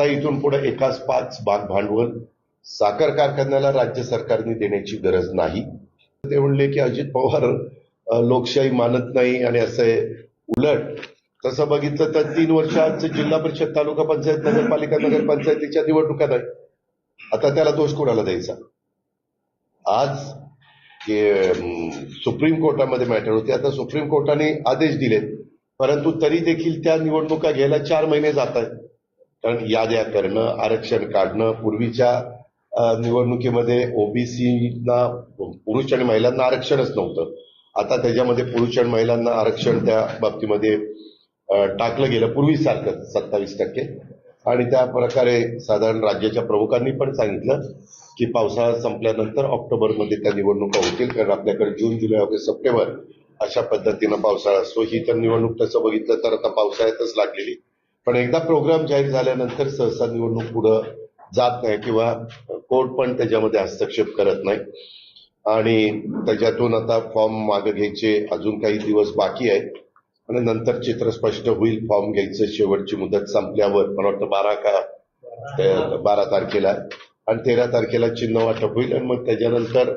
आता इथून पुढे एकाच पाच भाग भांडवल साखर कारखान्याला राज्य सरकारने देण्याची गरज नाही. ते म्हणले की अजित पवार लोकशाही मानत नाही आणि असं आहे उलट तसं बघितलं तर तीन वर्षात जिल्हा परिषद तालुका पंचायत नगरपालिका नगरपंचायतीच्या निवडणुका नाही. आता त्याला दोष कोणाला द्यायचा? आज सुप्रीम कोर्टामध्ये मॅटर होते आता सुप्रीम कोर्टाने आदेश दिलेत. परंतु तरी देखील त्या निवडणुका घ्यायला चार महिने जात आहेत. कारण याद्या करणं आरक्षण काढणं पूर्वीच्या निवडणुकीमध्ये ओबीसीना पुरुष आणि महिलांना आरक्षणच नव्हतं. आता त्याच्यामध्ये पुरुष आणि महिलांना आरक्षण त्या बाबतीमध्ये टाकलं गेलं पूर्वीसारखं सत्तावीस टक्के. आणि त्या प्रकारे साधारण राज्याच्या प्रमुखांनी पण सांगितलं की पावसाळा संपल्यानंतर ऑक्टोबरमध्ये त्या निवडणुका होतील. कारण आपल्याकडे जून जुलै ऑगस्ट सप्टेंबर अशा पद्धतीनं पावसाळा असतो ही तर निवडणूक तसं बघितलं तर आता पावसाळ्यातच लागलेली. पण एकदा प्रोग्राम जाहीर झाल्यानंतर सहसा निवडणूक पुढं जात नाही किंवा कोर्ट पण त्याच्यामध्ये हस्तक्षेप करत नाही. आणि त्याच्यातून आता फॉर्म मागे घ्यायचे अजून काही दिवस बाकी आहेत. आणि नंतर चित्र स्पष्ट होईल फॉर्म घ्यायचं शेवटची मुदत संपल्यावर. मला वाटतं बारा का बारा तारखेला. आणि तेरा तारखेला चिन्ह वाटप होईल आणि मग त्याच्यानंतर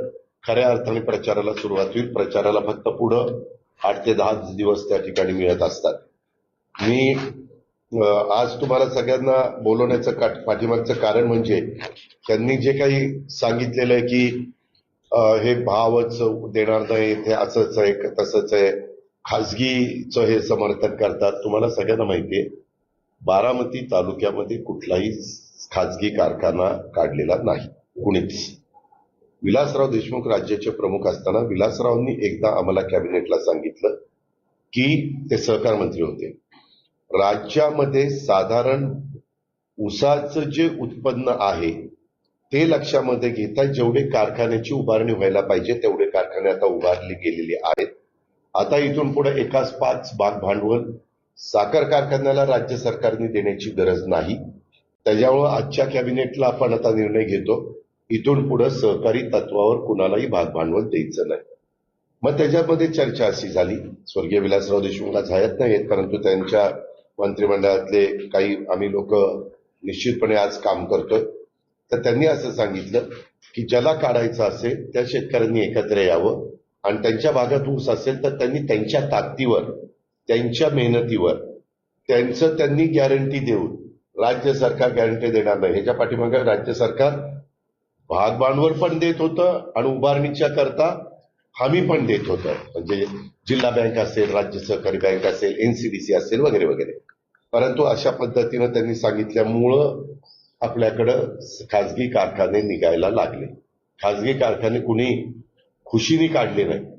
खऱ्या अर्थाने प्रचाराला सुरुवात होईल. प्रचाराला फक्त पुढं आठ ते दहा दिवस त्या ठिकाणी मिळत असतात. मी आज तुम्हाला सगळ्यांना बोलवण्याचं का- पाठीमागचं कारण म्हणजे त्यांनी जे काही सांगितलेलं आहे की हे भावच देणार नाही ते असंच आहे तसंच आहे खाजगीचं हे समर्थन करतात. तुम्हाला सगळ्यांना माहिती आहे बारामती तालुक्यामध्ये कुठलाही खाजगी कारखाना काढलेला नाही कुणीच. विलासराव देशमुख राज्याचे प्रमुख असताना विलासरावांनी एकदा आम्हाला कॅबिनेटला सांगितलं की ते सहकार मंत्री होते. राज्यामध्ये साधारण ऊसाचं जे उत्पन्न आहे ते लक्षामध्ये घेता जेवढे कारखान्याची उभारणी व्हायला पाहिजे तेवढे कारखाने आता उभारली गेलेले आहेत. आता इथून पुढे एकाच पाच भाग भांडवल साखर कारखान्याला राज्य सरकारने देण्याची गरज नाही. त्याच्यामुळं आजच्या कॅबिनेटला आपण आता निर्णय घेतो इथून पुढे सहकारी तत्वावर कुणालाही भाग भांडवल द्यायचं नाही. मग त्याच्यामध्ये चर्चा अशी झाली स्वर्गीय विलासराव देशमुखला जायत नाही आहेत परंतु त्यांच्या मंत्रिमंडळातले काही आम्ही लोक निश्चितपणे आज काम करतोय. तर त्यांनी असं सांगितलं की ज्याला काढायचं असेल त्या शेतकऱ्यांनी एकत्र यावं आणि त्यांच्या भागात ऊस असेल तर त्यांनी त्यांच्या ताकदीवर त्यांच्या मेहनतीवर त्यांचं त्यांनी गॅरंटी देऊन राज्य सरकार गॅरंटी देणार नाही. ह्याच्या पाठीमागे राज्य सरकार भाग भांडवल पण देत होतं आणि उभारणीच्या करता हमी पण देत होतं. म्हणजे जिल्हा बँक असेल राज्य सहकारी बँक असेल एनसीडीसी असेल वगैरे वगैरे. परंतु अशा पद्धतीनं त्यांनी सांगितल्यामुळं आपल्याकडं खाजगी कारखाने निघायला लागले. खाजगी कारखाने कुणी खुशीने काढले नाही